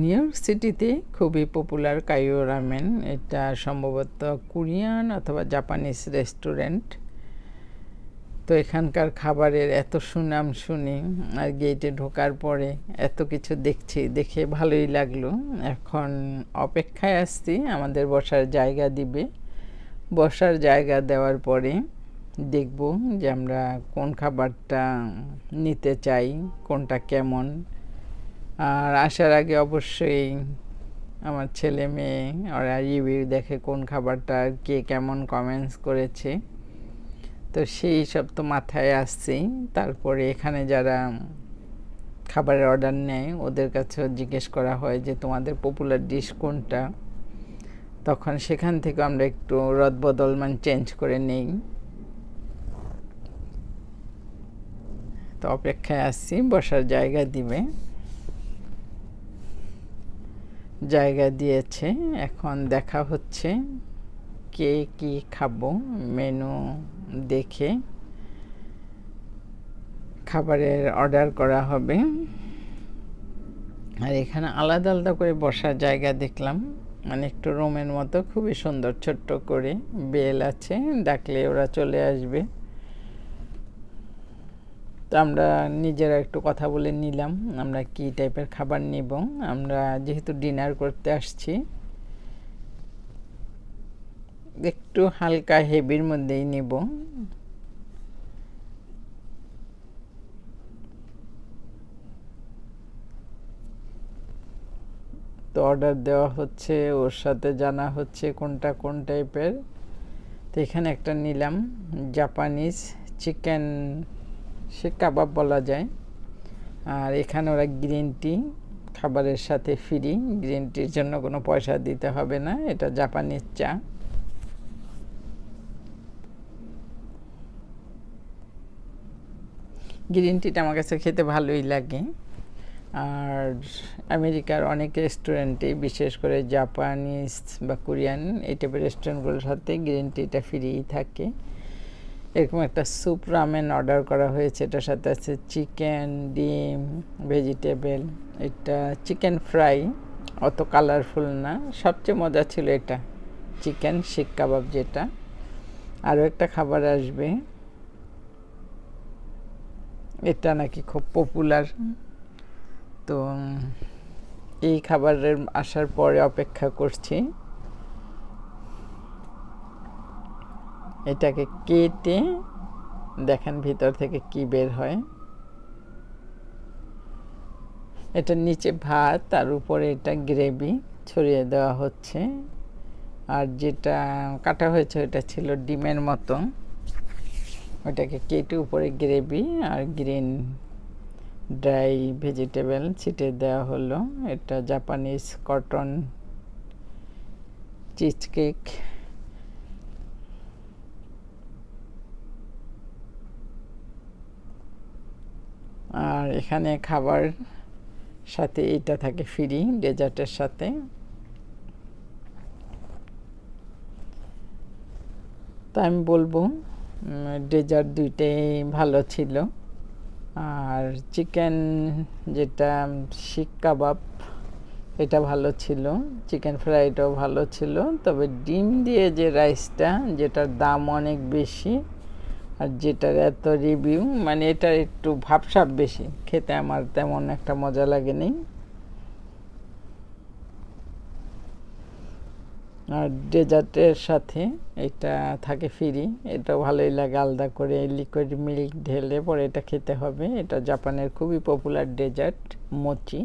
New York সিটিতে খুবই popular কাইও ramen এটা সম্ভবত কোরিয়ান অথবা জাপানিজ রেস্টুরেন্ট তো এখানকার খাবারের এত সুনাম শুনি আর গেটে ঢোকার পরে এত কিছু দেখছি, দেখে ভালোই লাগল। এখন অপেক্ষায় আসছি, আমাদের বসার জায়গা দিবে। বসার জায়গা দেওয়ার পরে দেখব যে আমরা কোন খাবারটা নিতে চাই, কোনটা কেমন। আর আসার আগে অবশ্যই আমার ছেলে মেয়ে ওরা রিভিউ দেখে কোন খাবারটা কে কেমন কমেন্টস করেছে। তো সেই সব তো মাথায় আসছেই তারপরে এখানে যারা খাবারের অর্ডার নেয়, ওদের কাছেও জিজ্ঞেস করা হয় যে, তোমাদের পপুলার ডিশ কোনটা? তখন সেখান থেকে আমরা একটু রদবদল মানে চেঞ্জ করে নেই। তো অপেক্ষায় আসছি, বসার জায়গা দিবে। জায়গা দিয়েছে। এখন দেখা হচ্ছে কে কি খাব, মেনু দেখে খাবারের অর্ডার করা হবে। আর এখানে আলাদা আলাদা করে বসার জায়গা দেখলাম। মানে একটু রুমের মতো, খুবই সুন্দর, ছোট্ট করে বেল আছে, ডাকলে ওরা চলে আসবে। তো আমরা নিজেরা একটু কথা বলে নিলাম, আমরা কি টাইপের খাবার নিব, আমরা যেহেতু ডিনার করতে আসছি, একটু হালকা হেভির মধ্যেই নিব। তো অর্ডার দেওয়া হচ্ছে, ওর সাথে জানা হচ্ছে কোনটা কোন টাইপের তো এখানে একটা নিলাম জাপানিজ চিকেন সে কাবাব বলা যায়। আর এখানে ওরা গ্রিন টি খাবারের সাথে ফ্রি গ্রিন টির জন্য কোনো পয়সা দিতে হবে না, এটা জাপানিজ চা। গ্রিন টিটা আমার কাছে খেতে ভালোই লাগে। আর আমেরিকার অনেক রেস্টুরেন্টে বিশেষ করে জাপানিজ বা কোরিয়ান এই টাইপের রেস্টুরেন্টগুলোর সাথে গ্রিন টিটা ফ্রিই থাকে। এরকম একটা স্যুপ রামেন অর্ডার করা হয়েছে। এটার সাথে আছে চিকেন ডিম ভেজিটেবল এটা চিকেন ফ্রাই অত কালারফুল না। সবচেয়ে মজা ছিল এটা। চিকেন শিক কাবাব যেটা। আরও একটা খাবার আসবে। এটা নাকি খুব পপুলার তো এই খাবারের আসার পরে অপেক্ষা করছি। এটাকে কেটে দেখেন ভিতর থেকে কি বের হয়। এটা নিচে ভাত, তার উপরে এটা গ্রেভি ছড়িয়ে দেওয়া হচ্ছে। আর যেটা কাটা হয়েছে ওটা ছিল ডিমের মতো। ওটাকে কেটে উপরে গ্রেভি আর গ্রিন ড্রাই ভেজিটেবল ছিটে দেওয়া হলো। এটা জাপানিজ কটন চিজ কেক আর এখানে খাবার সাথে এটা থাকে ফ্রি, ডেজার্টের সাথে। তো আমি বলব ডেজার্ট দুইটাই ভালো ছিল। আর চিকেন যেটা শিক কাবাব, এটা ভালো ছিল। চিকেন ফ্রাইটাও ভালো ছিল। তবে ডিম দিয়ে যে রাইসটা, যেটার দাম অনেক বেশি আর যেটার এত রিভিউ মানে এটার একটু ভাবসাব বেশি। খেতে আমার তেমন একটা মজা লাগে লাগেনি। আর ডেজার্টের সাথে এটা থাকে ফ্রি এটা ভালোই লাগে আলাদা করে লিকুইড মিল্ক ঢেলে পরে এটা খেতে হবে। এটা জাপানের খুবই পপুলার ডেজার্ট মোচি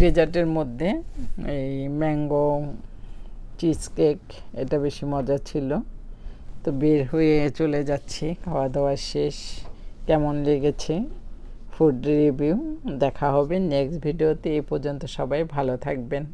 ডেজার্টের মধ্যে এই ম্যাঙ্গো চিজ কেক এটা বেশি মজা ছিল। তো বের হয়ে চলে যাচ্ছি খাওয়া দাওয়া শেষ। কেমন লেগেছে? ফুড রিভিউ দেখা হবে নেক্সট ভিডিওতে এই পর্যন্ত সবাই ভালো থাকবেন।